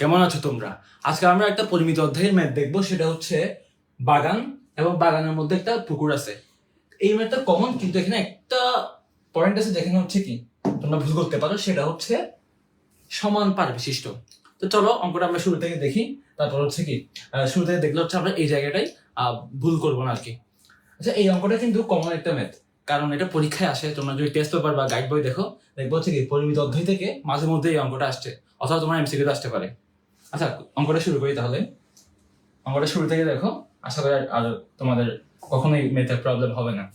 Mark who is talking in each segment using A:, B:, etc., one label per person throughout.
A: কেমন আছো তোমরা? আজকে আমরা একটা পরিমিত অধ্যায়ের ম্যাথ দেখব, সেটা হচ্ছে বাগান এবং বাগানের মধ্যে একটা পুকুর আছে। এই ম্যাথটা কমন কিন্তু এখানে একটা পয়েন্ট আছে যেখানে হচ্ছে কি, তোমরা ভুল করতে পারো, সেটা হচ্ছে সমান পার বিশিষ্ট। তো চলো, অঙ্কটা আমরা শুরু থেকে দেখি। তারপর হচ্ছে কি শুরু থেকে দেখলে হচ্ছে আমরা এই জায়গাটাই ভুল করব না আর কি। আচ্ছা এই অঙ্কটা কিন্তু কমন একটা ম্যাথ, কারণ এটা পরীক্ষায় আসে, তোমরা যদি টেস্ট পেপার বা গাইড বই দেখো, দেখব হচ্ছে কি, পরিমিত অধ্যায় থেকে মাঝে মধ্যে এই অঙ্কটা আসছে, অথবা তোমার এমসিকিউতে আসতে পারে। আচ্ছা অঙ্কটা শুরু করি তাহলে। অঙ্কটা শুরু থেকে দেখো, আশা করি আর- তোমাদের কখনোই মেথের প্রবলেম হবে না।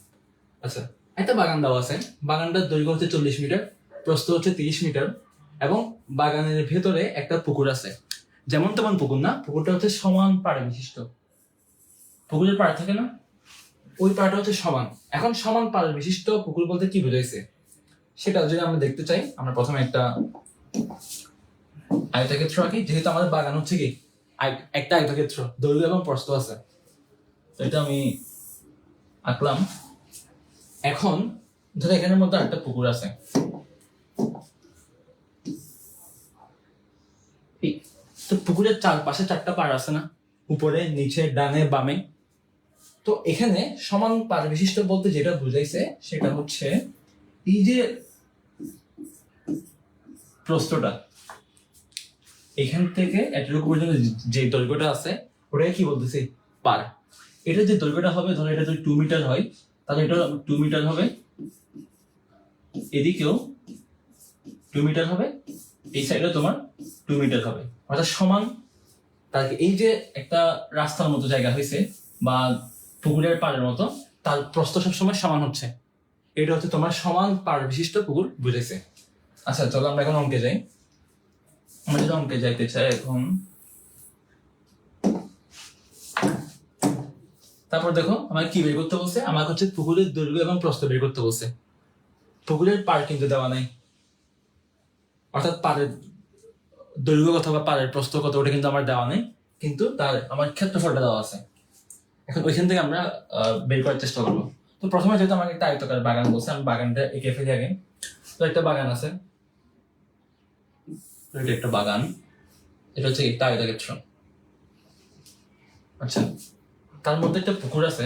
A: আচ্ছা একটা বাগান দেওয়া আছে। বাগানটার দৈর্ঘ্য হচ্ছে চল্লিশ মিটার, প্রস্থ হচ্ছে তিরিশ মিটার এবং বাগানের ভেতরে একটা পুকুর আছে। যেমন তেমন পুকুর না, পুকুরটা হচ্ছে সমান পাড়ে বিশিষ্ট। পুকুরের পাড় থাকে না? ওই পাড়টা হচ্ছে সমান। এখন সমান পাড় বিশিষ্ট পুকুর বলতে কি বোঝাইছে? সেটা যদি আমরা দেখতে চাই, আমরা প্রথমে একটা আয়তক্ষেত্র আঁকি যেহেতু আমাদের বাগান হচ্ছে কি? একটা আয়তক্ষেত্র দৈর্ঘ্য এবং প্রস্থ আছে। এটা আমি আঁকলাম। এখন, ধরো এখানের মধ্যে একটা পুকুর আছে। তো পুকুরের চারপাশে চারটা পাড় আছে না? উপরে, নিচে, ডানে, বামে। তো এখানে সমান পাড় বিশিষ্ট বলতে যেটা বুঝাইছে, সেটা হচ্ছে এই যে প্রস্থটা এখান থেকে এতটুকু পর্যন্ত যে দৈর্ঘ্যটা আছে, ওটাকে কি বলতেছি? পার। এটা যে দৈর্ঘ্যটা হবে, ধরো এটা যদি টু মিটার হয়, তাহলে এটা টু মিটার হবে। এদিকেও টু মিটার হবে, এই সাইডে তোমার টু মিটার হবে। অর্থাৎ সমান, তার এই যে একটা রাস্তার মতো জায়গা হয়েছে, বা পুকুরের পাড়ের মতো, তার প্রস্থ সবসময় সমান হচ্ছে। এটা হচ্ছে তোমার সমান পাড় বিশিষ্ট পুকুর বুঝেছে। আচ্ছা চলো আমরা এখন অঙ্কে যাই। আমরা যাইতে চাই এখন। তারপর দেখো আমার কি বের করতে বলছে? আমাকে হচ্ছে পুকুরের দৈর্ঘ্য এবং প্রস্থ বের করতে বলছে। পুকুরের পাড় কিন্তু দেওয়া নাই। অর্থাৎ পাড়ের দৈর্ঘ্য কত বা পাড়ের প্রস্থ কত, ওটা কিন্তু আমার দেওয়া নেই। কিন্তু তার, আমার ক্ষেত্রফলটা দেওয়া আছে। এখন ওইখান থেকে আমরা বের করার চেষ্টা করব। তো প্রথমে যেহেতু আমাকে একটা আয়তকার বাগান বলছে, আমি বাগানটা এঁকে ফেলি আগে। তো একটা বাগান আছে। এটা একটা বাগান। এটা হচ্ছে একটা আয়তক্ষেত্র আচ্ছা তার মধ্যে একটা পুকুর আছে।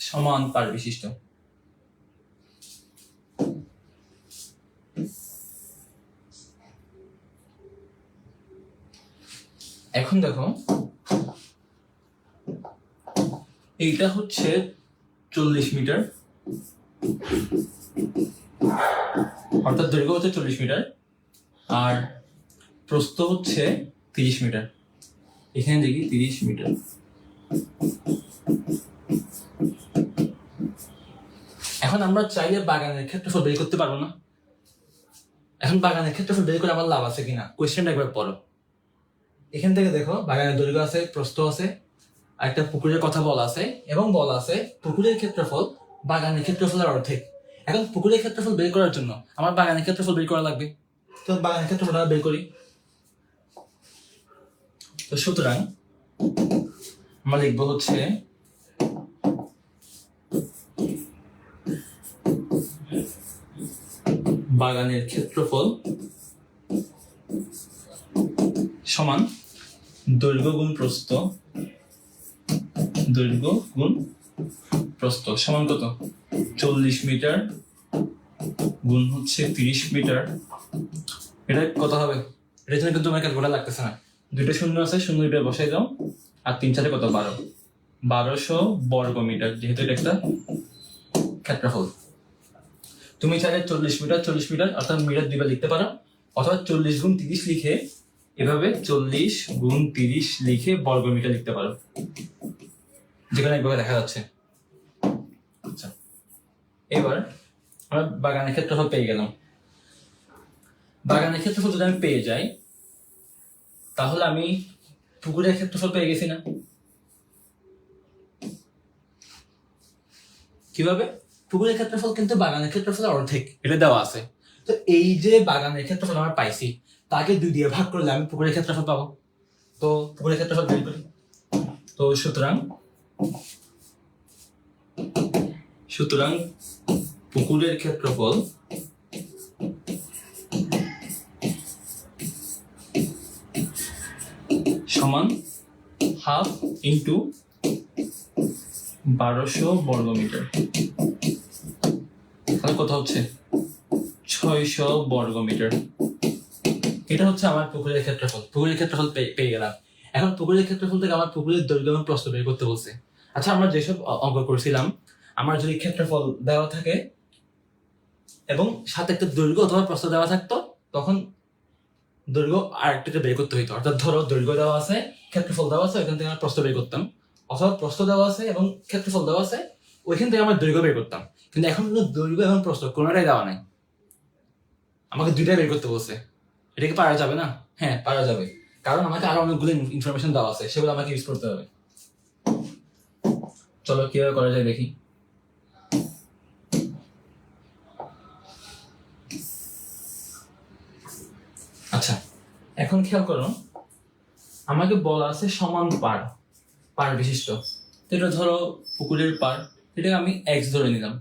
A: সমান পার বিশিষ্ট। এখন দেখো, এইটা হচ্ছে চল্লিশ মিটার। অর্থাৎ দৈর্ঘ্য হচ্ছে চল্লিশ মিটার। আর প্রস্থ হচ্ছে তিরিশ মিটার। এখানে দেখি তিরিশ মিটার। এখন আমরা চাইলে বাগানের ক্ষেত্রফল বের করতে পারব না। এখন বাগানের ক্ষেত্রফল বের করে আমার লাভ আছে কিনা? কোয়েশ্চেনটা একবার পড়ো। এখান থেকে দেখো, বাগানের দৈর্ঘ্য আছে, প্রস্থ আছে আর একটা পুকুরের কথা বলা আছে, এবং বলা আছে পুকুরের ক্ষেত্রফল বাগানের ক্ষেত্রফলের অর্ধেক। এখন পুকুরের ক্ষেত্রফল বের করার জন্য আমার বাগানের ক্ষেত্রফল বের করা লাগবে। তো ক্ষেত্রফল আমরা বের করি। তো সুতরাং আমরা লিখব হচ্ছে বাগানের ক্ষেত্রফল সমান দৈর্ঘ্য গুণ প্রস্থ, দৈর্ঘ্য গুণ প্রস্থ সমান কত? চল্লিশ মিটার গুণ হচ্ছে তিরিশ মিটার। এটা কত হবে। এটার জন্য কিন্তু তোমার ক্যালকুলেটার লাগতেছে না। দুইটা শূন্য আছে, শূন্য দুইটা বসাই দাও, আর তিন চারে কত? বারো। বারোশো বর্গ মিটার যেহেতু এটা একটা ক্ষেত্রফল তুমি চাইলে চল্লিশ মিটার চল্লিশ মিটার, অর্থাৎ মিটার দুইবার লিখতে পারো, অথবা চল্লিশ গুণ তিরিশ লিখে এভাবে চল্লিশ গুণ তিরিশ লিখে বর্গ মিটার লিখতে পারো। যেখানে একভাবে দেখা যাচ্ছে। আচ্ছা। এবার আমরা বাগানের ক্ষেত্রফল পেয়ে গেলাম। বাগানের ক্ষেত্রফল যদি আমি পেয়ে যাই, তাহলে আমি পুকুরের ক্ষেত্রফল পেয়ে গেছি না। কীভাবে? পুকুরের ক্ষেত্রফল কিন্তু বাগানের ক্ষেত্রফলের অর্ধেক এটা দেওয়া আছে। তো এই যে বাগানের ক্ষেত্রফল আমরা পাইছি, তাকে দুই দিয়ে ভাগ করলে আমি পুকুরের ক্ষেত্রফল পাবো। তো পুকুরের ক্ষেত্রফল বের করি। তো সুতরাং সুতরাং পুকুরের ক্ষেত্রফল সমান হাফ ইন্টু বারোশো বর্গ মিটার তাহলে কত হচ্ছে? ছয়শো বর্গ মিটার এটা হচ্ছে আমার পুকুরের ক্ষেত্রফল। পুকুরের ক্ষেত্রফল পেয়ে গেলাম। এখন পুকুরের ক্ষেত্রফল থেকে আমার পুকুরের দৈর্ঘ্য এবং প্রস্থ বের করতে বলছে। আচ্ছা আমরা যেসব অঙ্ক করছিলাম, আমার যদি ক্ষেত্রফল দেওয়া থাকে এবং সাথে একটা দৈর্ঘ্য অথবা দেওয়া থাকতো, তখন দৈর্ঘ্য আর বের করতে হইতো। অর্থাৎ ধরো দৈর্ঘ্য দেওয়া আছে, ক্ষেত্রফল দেওয়া আছে, ওইখান থেকে আমরা প্রস্থ বের করতাম। অথবা প্রস্থ দেওয়া আছে এবং ক্ষেত্রফল দেওয়া আছে, ওইখান থেকে আমরা দৈর্ঘ্য বের করতাম। কিন্তু এখন কিন্তু দৈর্ঘ্য এবং প্রস্থ কোনোটাই দেওয়া নাই। আমাকে দুইটাই বের করতে বলছে। এটা কি পারা যাবে না? হ্যাঁ পারা যাবে। কারণ আমাকে আরও অনেকগুলো ইনফরমেশন দেওয়া আছে, সেগুলো আমাকে ইউজ করতে হবে। চলো কীভাবে করা যায় দেখি আচ্ছা এখন খেয়াল করো, আমাকে বলা আছে সমান পার পার বিশিষ্ট। এটা ধরো পুকুরের পার, এটাকে আমি এক্স ধরে নিলাম।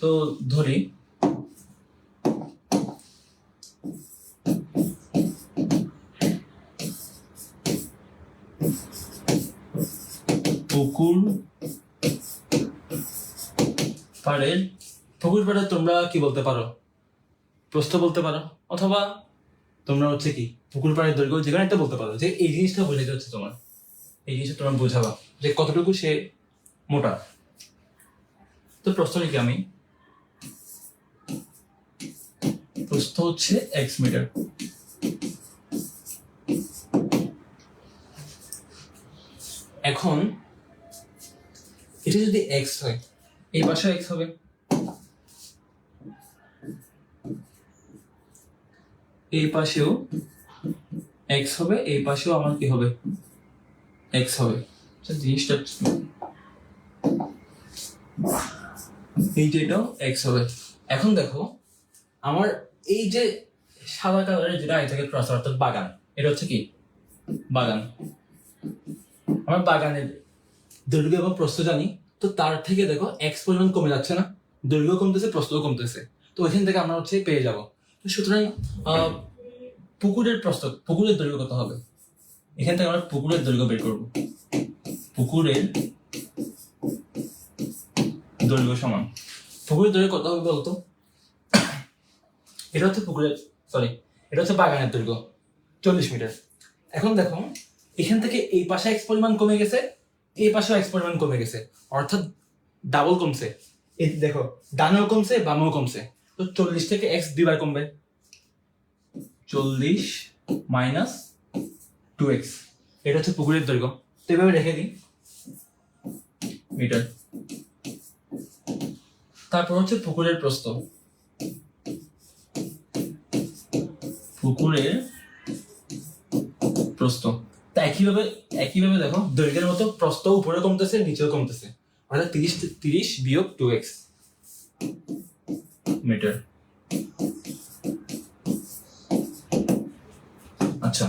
A: তো ধরি, পুকুর পাড়ের, পুকুর পাড়ে তোমরা কি বলতে পারো? প্রস্থ বলতে পারো, অথবা তোমরা হচ্ছে কি পুকুর পাড়ের দৈর্ঘ্য যেখানে একটা বলতে পারো যে এই জিনিসটা বোঝাতে হচ্ছে তোমার। এই জিনিসটা তোমার বোঝাবা যে কতটুকু সে মোটা। তো প্রশ্ন লিখি আমি। প্রস্থ হচ্ছে এক্স মিটার এখন এটা যদি এক্স হয়, এই পাশে এক্স হবে। এই পাশেও এক্স হবে এই পাশেও আমার কি হবে? এক্স হবে। আচ্ছা, জিনিসটা এই যে এটাও এক্স হবে। এখন দেখো আমার এই যে সাদা কালারের যেটা আগে থেকে ক্রস অর্থাৎ বাগান এটা হচ্ছে কি? বাগান। আমার বাগানের দৈর্ঘ্য এবং প্রস্থ জানি তো তার থেকে দেখো এক্স পরিমাণ কমে যাচ্ছে না দৈর্ঘ্য কমতেছে প্রস্থও কমতেছে। তো ওইখান থেকে আমরা হচ্ছে পেয়ে যাব। সুতরাং পুকুরের প্রস্থ পুকুরের দৈর্ঘ্য কত হবে? এখান থেকে আমরা পুকুরের দৈর্ঘ্য বের করব। পুকুরের দৈর্ঘ্য সমান। পুকুরের দৈর্ঘ্য কত হবে বলতো? এটা হচ্ছে পুকুরের সরি এটা হচ্ছে বাগানের দৈর্ঘ্য, চল্লিশ মিটার। এখন দেখো, এখান থেকে এই পাশে এক্স পরিমাণ কমে গেছে, এই পাশেও এক্স পরিমাণ কমে গেছে, অর্থাৎ ডাবল কমছে। এই দেখো, ডানেও কমছে, বামেও কমছে। তো চল্লিশ থেকে এক্স দুইবার কমবে। চল্লিশ মাইনাস টু এক্স। এটা হচ্ছে পুকুরের দৈর্ঘ্য। তো এভাবে রেখে দিই। মিটার। তারপর হচ্ছে পুকুরের প্রস্থ। পুকুরের প্রস্থ। তা একইভাবে একইভাবে দেখো, দৈর্ঘ্যের মতো প্রস্থ উপরে কমতেছে, নিচেও কমতেছে। অর্থাৎ তিরিশ তিরিশ বিয়োগ টু এক্স। মিটার আচ্ছা।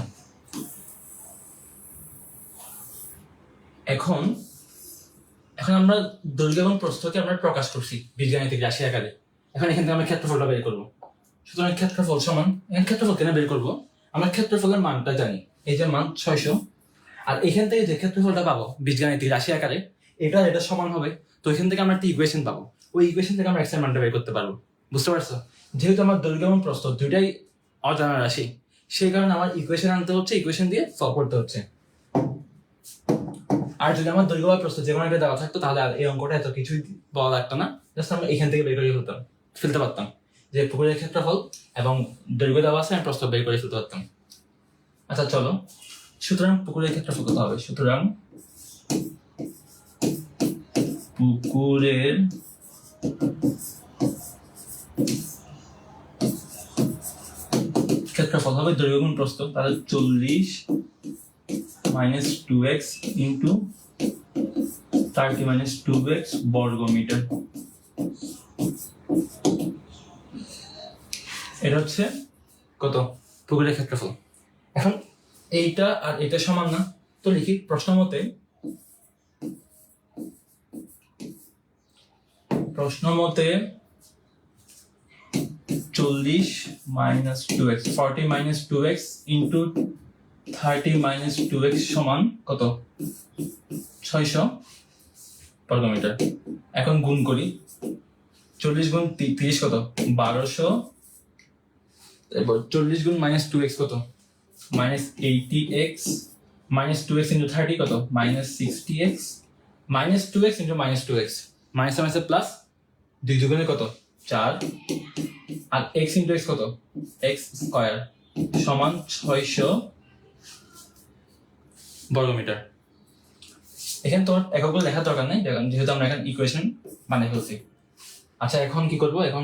A: এখন এখন আমরা দৈর্ঘ্য এবং প্রস্থকে আমরা প্রকাশ করছি বীজগাণিতিক রাশি আকারে। এখন এখান থেকে আমরা ক্ষেত্রফলটা বের করব। সুতরাং ক্ষেত্রফল সমান, এখানে ক্ষেত্রফল কেন বের করব? আমরা ক্ষেত্রফলের মানটা জানি। এই যে মান ছয়শো। আর এখান থেকে যে ক্ষেত্রফলটা পাবো বীজগাণিতিক রাশি আকারে এটা এটা সমান হবে। তো এখান থেকে আমরা একটা ইকুয়েশন পাবো। ওই ইকুয়েশন থেকে আমরা এক্সের মানটা বের করতে পারব। বুঝতে পারছ? যেহেতু আমার দৈর্ঘ্য এবং প্রস্থ দুইটাই অজানা রাশি, সেই কারণে আমার ইকুয়েশন আনতে হচ্ছে ইকুয়েশন দিয়ে সলভ করতে হচ্ছে। আর যদি আমার দৈর্ঘ্য বা প্রস্থ যে কোনো একটা দেওয়া থাকতো, তাহলে আর এই অঙ্কটা এত কিছুই বলা লাগতো না। জাস্ট আমরা এখান থেকে বের করে ফেলতাম, ফেলতে পারতাম। যে পুকুরের ক্ষেত্রফল এবং দৈর্ঘ্য দেওয়া আছে, আমি প্রস্থ বের করে ফেলতে পারতাম। আচ্ছা চলো। সুতরাং পুকুরের ক্ষেত্রফল কত হবে? সুতরাং পুকুরের ক্ষেত্রফল হবে দৈর্ঘ্য গুণ প্রস্থ, তাহলে চল্লিশ minus two x into thirty minus two x বর্গ মিটার এটা হচ্ছে কত? পুকুরের ক্ষেত্রফল। এখন এইটা আর এটা সমান না, তো লিখি প্রশ্ন মতে প্রশ্ন মতে চল্লিশ minus two x forty minus two x into thirty minus two x সমান কত? ছয়শো বর্গমিটার। এখন গুণ করি। চল্লিশ গুণ তিরিশ কত? বারোশো। এবার চল্লিশ গুণ মাইনাস টু এক্স কত? Minus eighty x minus two x into thirty কত? Minus sixty x minus two x into minus two x minus minus plus দুই দুগুণে কত? চার। আর এক্স ইন্টু এক্স কত? এক্স স্কোয়ার সমান ছয়শো বর্গমিটার। এখানে তোমার এককগুলো লেখার দরকার নেই যেহেতু আমরা এখন ইকুয়েশন বানিয়ে ফেলছি। আচ্ছা এখন কি করব? এখন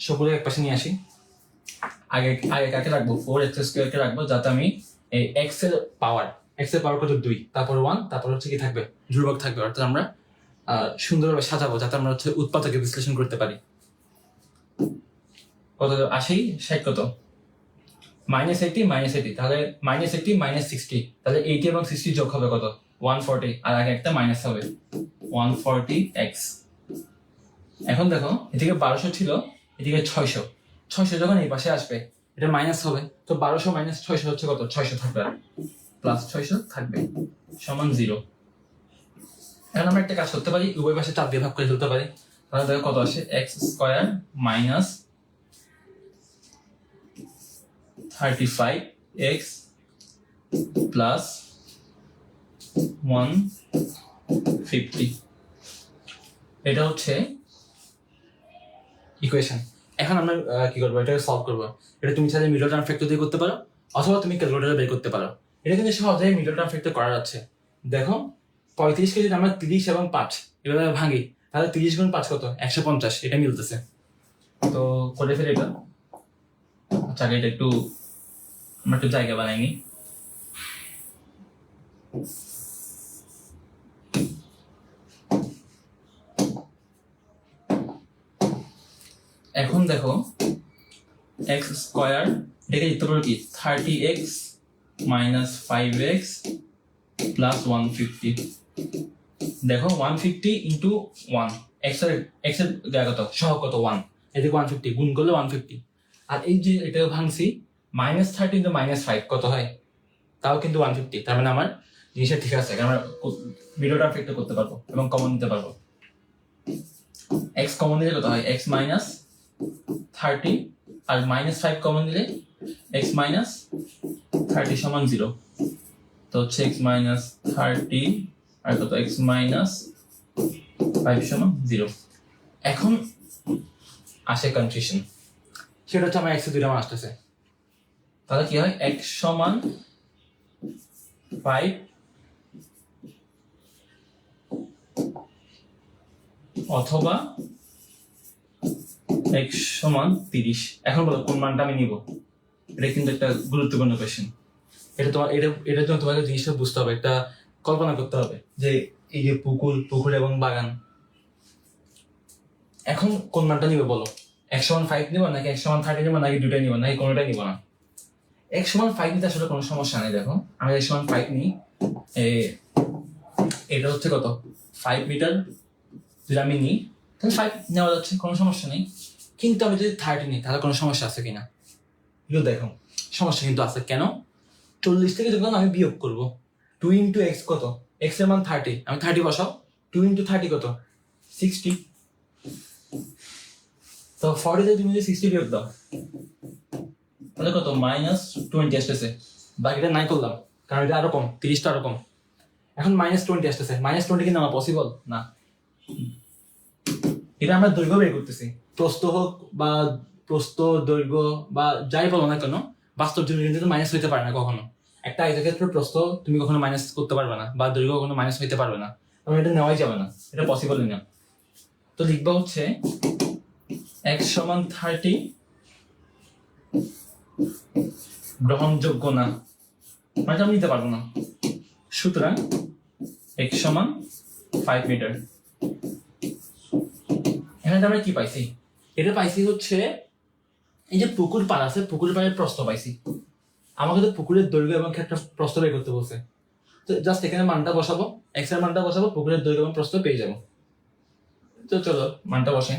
A: সবগুলো এক পাশে নিয়ে আসি। আগে আগে কাকে রাখব? ফোর এক্স স্কোয়ারকে রাখব, যাতে আমি এই এক্সের পাওয়ার এক্সের পাওয়ার কত? দুই। তারপর ওয়ান তারপর হচ্ছে কি থাকবে? ধ্রুবক থাকবে, অর্থাৎ আমরা সুন্দরভাবে সাজাবো যাতে আমরা হচ্ছে উৎপাদকে বিশ্লেষণ করতে পারি। কত আশি? ষাট কত? মাইনাস এইটি মাইনাস এইটি তাহলে মাইনাস এইটি মাইনাস সিক্সটি। তাহলে এইটি এবং সিক্সটি যোগ হবে কত? One forty. আর আগে একটা মাইনাস হবে। One forty x. এখন দেখো, এদিকে বারোশো ছিল, এদিকে ছয়শো। ছয়শো যখন এই পাশে আসবে, এটা মাইনাস হবে। তো বারোশো মাইনাস ছয়শো হচ্ছে কত? ছয়শো থাকবে। প্লাস ছয়শো থাকবে। সমান জিরো। এখন আমরা একটা কাজ করতে পারি, উভয় পাশে চার দিয়ে ভাগ করে ফেলতে পারি। তাহলে দেখো কত আসে? X square minus thirty five x plus one fifty এটা হচ্ছে ইকুয়েশন এখন আমরা কি করব? এটাকে সলভ করব। এটা তুমি চাইলে মিডল টার্ম ফ্যাক্টর দিয়ে করতে পারো, অথবা তুমি ক্যালকুলেটারে বের করতে পারো। এটা কিন্তু সহজেই মিডল টার্ম ফ্যাক্টর করা যাচ্ছে। দেখো পঁয়ত্রিশকে যদি আমরা তিরিশ এবং পাঁচ এভাবে ভাঙি। তাহলে তিরিশ গুণ পাঁচ কত? একশো পঞ্চাশ, এটা মিলতেছে। তো করে ফেলে এটা। আচ্ছা এটা একটু আমরা একটু জায়গা বানাইনি এখন দেখো এক্স স্কোয়ার এটাকে লিখতে পারো কি? Thirty x minus five x plus one fifty দেখো ওয়ান ফিফটি ইন্টু ওয়ান এক্সের এক্সের জায়গা কত? সহ কত? ওয়ান এদিকে ওয়ান ফিফটি গুণ করলে ওয়ান ফিফটি আর এই যে এটা ভাঙছি minus thirty into minus five কত হয়? তাও কিন্তু ওয়ান ফিফটি তার মানে আমার জিনিসটা ঠিক আছে আমরা ভিডিওটা ফিক্ট করতে পারব এবং কমন নিতে পারব। এক্স কমন দিলে কত হয়? এক্স মাইনাস থার্টি আর মাইনাস ফাইভ কমন দিলে এক্স মাইনাস থার্টি সমান জিরো তো হচ্ছে এক্স মাইনাস থার্টি আর কত? এক্স মাইনাস ফাইভ সমান জিরো এখন আসে কনফিউশন সেটা হচ্ছে আমার একশো দুইটা মান আসতেছে। তাহলে কি হয়? এক্স সমান ফাইভ অথবা এক্স সমান তিরিশ। এখন বলো কোন মানটা আমি নিব? এটা কিন্তু একটা গুরুত্বপূর্ণ কোয়েশ্চেন এটা তোমার এটা এটার জন্য তোমাকে জিনিসটা বুঝতে হবে। একটা কল্পনা করতে হবে যে এই যে পুকুর পুকুর এবং বাগান। এখন কোন মানটা নিবে বলো? একশো ওয়ান ফাইভ নিবো নাকি একশো ওয়ান থার্টি নিবো নাকি দুটাই নিবো? নাকি কোনোটাই নিবো না? একশো ওয়ান ফাইভ নিতে আসলে কোনো সমস্যা নেই, দেখো। আমি একশো ওয়ান ফাইভ নিই। এটা হচ্ছে কত? ফাইভ মিটার যদি আমি নিই, তাহলে ফাইভ নেওয়া যাচ্ছে, কোনো সমস্যা নেই। কিন্তু আমি যদি থার্টি নিই, তাহলে কোনো সমস্যা আছে কিনা? এগুলো দেখো, সমস্যা কিন্তু আছে। কেন? চল্লিশ থেকে যখন আমি বিয়োগ করব টু ইন্টু এক্স কত? এক্সের মান থার্টি আমি থার্টি বসাও। টু ইন্টু থার্টি কত? সিক্সটি তো ফর্টি থেকে তুমি যদি সিক্সটি বিয়োগ দাও, তাহলে কত? মাইনাস টোয়েন্টি আসতেছে। বাকিটা নাই করলাম। কারণ এটা আরও কম, তিরিশটা আরও কম। এখন মাইনাস টোয়েন্টি আসতেছে। মাইনাস টোয়েন্টি কি নেওয়া পসিবল না। এটা আমরা দৈর্ঘ্য বের করতেছি। প্রস্ত হোক বা প্রস্ত দৈর্ঘ্য বা যাই বলো না কেন, বাস্তব জীবনে কিন্তু মাইনাস হইতে পারে না কখনো। একটা আয়তক্ষেত্র প্রস্থ তুমি কখনো মাইনাস করতে পারবে না বা দৈর্ঘ্য কখনো মাইনাস হইতে পারবে না। কারণ এটা নেওয়াই যাবে না। এটা পসিবলই না। তো লিখবা হচ্ছে এক্স সমান থার্টি গ্রহণযোগ্য না। মানে আমি নিতে পারব না। সুতরাং এক্স সমান ফাইভ মিটার এখানে আমরা কি পাইছি? এটা পাইছি হচ্ছে এই যে পুকুর পাড় আছে, পুকুর পাড়ের প্রস্থ পাইছি। আমাকে তো পুকুরের দৈর্ঘ্য এবং ক্ষেত্র প্রস্থ বের করতে বলছে। তো জাস্ট এখানে মানটা বসাবো এক্সের মানটা বসাবো, পুকুরের দৈর্ঘ্য এবং প্রস্থ পেয়ে যাব। তো চলো, মানটা বসাই।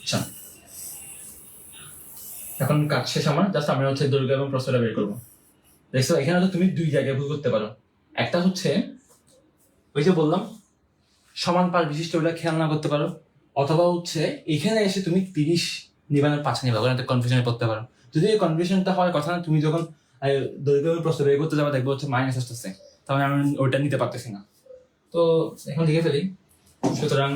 A: আচ্ছা। এখন কাজ শেষ আমার জাস্ট আমরা হচ্ছে দৈর্ঘ্য এবং প্রস্থটা বের করব। দেখছ, এখানে তো তুমি দুই জায়গায় ভুল করতে পারো। একটা হচ্ছে ওই যে বললাম, সমান পাশ বিশিষ্ট ওটা খেয়াল না করতে পারো। অথবা হচ্ছে, এখানে এসে তুমি তিরিশ নিবানের পাঁচ নিবা ওখানে একটা কনফিউশনে পড়তে পারো। যদি এই কনফিউশনটা হয় কথা না, তুমি যখন এবং প্রস্তুত বের করতে যাবে, দেখব হচ্ছে মাইনাস আসতেছে। তাহলে আমি ওইটা নিতে পারতেছি না। তো এখন লিখে ফেলি। সুতরাং,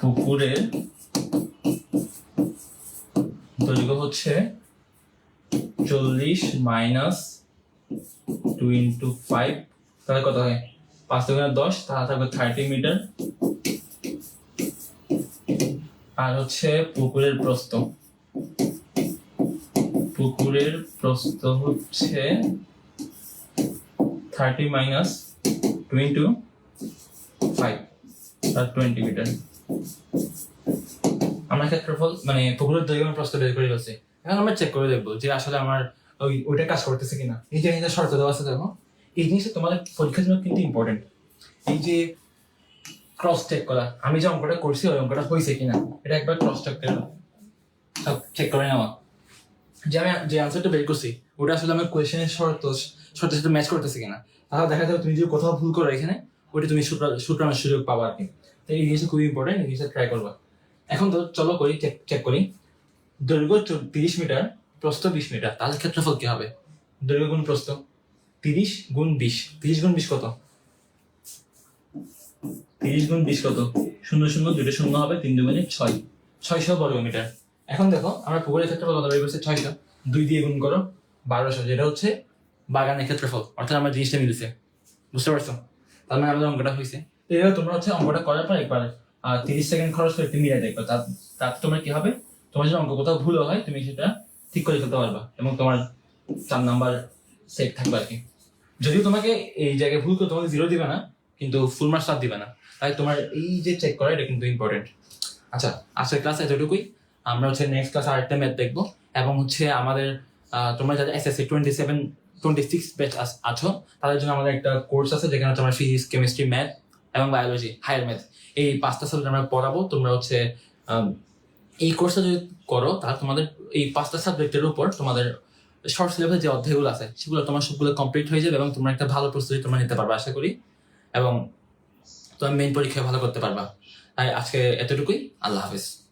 A: পুকুরের দৈর্ঘ্য হচ্ছে চল্লিশ মাইনাস টু ইন্টু ফাইভ তাহলে কত হয়? পাঁচ থেকে দশ, তাহলে থাকবে থার্টি মিটার আর হচ্ছে পুকুরের প্রস্থ। পুকুরের প্রস্থ হচ্ছে thirty minus two into five তার টোয়েন্টি মিটার আমরা ক্ষেত্রফল মানে পুকুরের দৈর্ঘ্য এবং প্রস্থ বের করে ফেলছি। এখন আমরা চেক করে দেখব যে আসলে আমার ওই, ওইটা কাজ করতেছে কিনা। এই যে এখানে শর্ত দেওয়া আছে দেখো, এই জিনিসটা তোমাদের পরীক্ষার জন্য কিন্তু ইম্পর্টেন্ট এই যে ক্রস চেক করা, আমি যে অঙ্কটা করছি, ওই অঙ্কটা হয়েছে কিনা, এটা একবার ক্রস চেক করে সব চেক করে নেওয়া যে আমি, যে আনসারটা বের করছি, ওটা আসলে আমার কোয়েশনের শর্ত, শর্তের সাথে ম্যাচ করতেছে কিনা। তাহলে দেখা যাবে তুমি যদি কোথাও ভুল করো এখানে ওটা তুমি শুক্রানোর সুযোগ পাবা আর কি। তো এই জিনিসটা খুবই ইম্পর্টেন্ট এই জিনিসটা ট্রাই করবা। এখন তো চলো করি চেক চেক করি। দৈর্ঘ্য তিরিশ মিটার প্রস্থ বিশ মিটার। তাহলে ক্ষেত্রফল কি হবে? দৈর্ঘ্য গুণ প্রস্থ। তিরিশ গুণ বিশ। তিরিশ গুণ বিশ কত? তিরিশ গুণ বিশ কত? শূন্য শূন্য দুটো শূন্য হবে তিন দুগুণে ছয়। ছয়শো বর্গ মিটার। এখন দেখো আমরা পুকুরের ক্ষেত্রফল কত বের করছি? ছয়শো। দুই দিয়ে গুণ করো বারোশো। যেটা হচ্ছে বাগানের ক্ষেত্রফল। অর্থাৎ আমার জিনিসটা মিলছে। বুঝতে পারছ? তার মানে আমাদের অঙ্কটা হয়েছে। তো এবার তোমরা হচ্ছে অঙ্কটা করার পর একবার তিরিশ সেকেন্ড খরচ করে একটু মিলাই দেখবে। তার তোমার কি হবে? তোমার যদি অঙ্ক কোথাও ভুল হয়, তুমি সেটা ঠিক করে ফেলতে পারবা এবং তোমার চার নাম্বার সেট থাকবে আর কি। যদিও তোমাকে এই জায়গায় ভুল করে তোমাকে জিরো দিবে না, কিন্তু ফুল মার্কস আর দিবে না। তাই তোমার এই যে চেক করা, এটা কিন্তু ইম্পর্টেন্ট আচ্ছা আজকের ক্লাস এতটুকুই। আমরা হচ্ছে নেক্সট ক্লাস আরেকটা ম্যাথ দেখব এবং হচ্ছে আমাদের তোমরা যারা SSC twenty seven twenty six batch আছো তাদের জন্য আমাদের একটা কোর্স আছে যেখানে আমরা ফিজিক্স কেমিস্ট্রি ম্যাথ এবং বায়োলজি হায়ার ম্যাথ এই পাঁচটা সাবজেক্ট আমরা পড়াবো। তোমরা হচ্ছে এই কোর্সটা যদি করো, তাহলে তোমাদের এই পাঁচটা সাবজেক্টের উপর তোমাদের শর্ট সিলেবাসের যে অধ্যায়গুলো আছে, সেগুলো তোমার সবগুলো কমপ্লিট হয়ে যাবে এবং তোমরা একটা ভালো প্রস্তুতি তোমরা নিতে পারবে, আশা করি। এবং তোমার মেইন পরীক্ষায় ভালো করতে পারবা। তাই আজকে এতটুকুই। আল্লাহ হাফিজ।